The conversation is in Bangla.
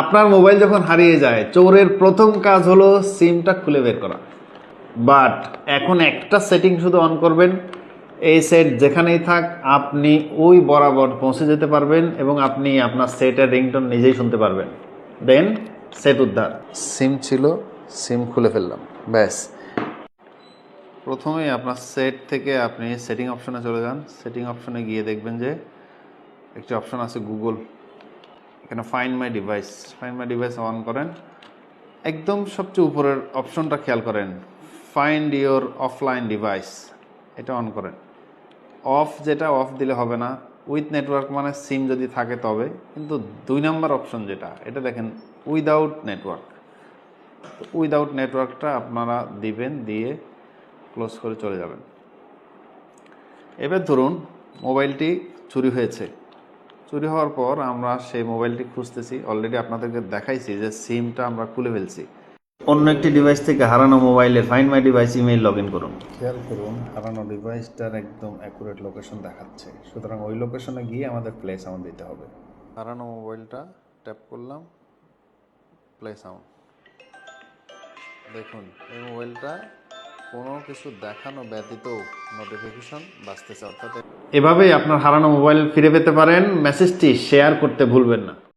আপনার মোবাইল যখন হারিয়ে যায় চোরের প্রথম কাজ হলো সিমটা খুলে বের করা। বাট এখন একটা সেটিং শুধু অন করবেন। এই সেট যেখানেই থাক আপনি ওই বরাবর পৌঁছে যেতে পারবেন এবং আপনি আপনার সেটের রিংটোন নিজেই শুনতে পারবেন। দেন সেট উদ্ধার। সিম ছিল সিম খুলে ফেললাম ব্যাস। প্রথমেই আপনার সেট থেকে আপনি সেটিং অপশনে চলে যান। সেটিং অপশনে গিয়ে দেখবেন যে একটি অপশন আছে গুগল। এখানে find my device find my device on করেন। একদম সবচেয়ে উপরের অপশনটা খেয়াল করেন। ফাইন্ড ইওর অফলাইন ডিভাইস এটা অন করেন। অফ যেটা অফ দিলে হবে না। উইথ নেটওয়ার্ক মানে সিম যদি থাকে তবে। কিন্তু দুই নাম্বার অপশন যেটা, এটা দেখেন উইদাউট নেটওয়ার্ক উইদাউট নেটওয়ার্কটা আপনারা দিবেন, দিয়ে ক্লোজ করে চলে যাবেন। এবার ধরুন মোবাইলটি চুরি হয়েছে। চুরি হওয়ার পর আমরা সেই মোবাইলটি খুঁজতেছি। অলরেডি আপনাদেরকে দেখাইছি যে সিমটা আমরা খুলে ফেলছি। অন্য একটি ডিভাইস থেকে হারানো মোবাইলে find my device email log in করুন। খেয়াল করুন হারানো ডিভাইসটার একদম অ্যাকুরেট লোকেশন দেখাচ্ছে। সুতরাং ওই লোকেশনে গিয়ে আমাদের প্লে সাউন্ড দিতে হবে। হারানো মোবাইলটা ট্যাপ করলাম প্লে সাউন্ড দেখুন এই মোবাইলটা কোনো কিছু দেখানো ব্যতীত নোটিফিকেশন বাঁচতেছে অর্থাৎ এভাবেই আপনার হারানো মোবাইল ফিরে পেতে পারেন। মেসেজটি শেয়ার করতে ভুলবেন না।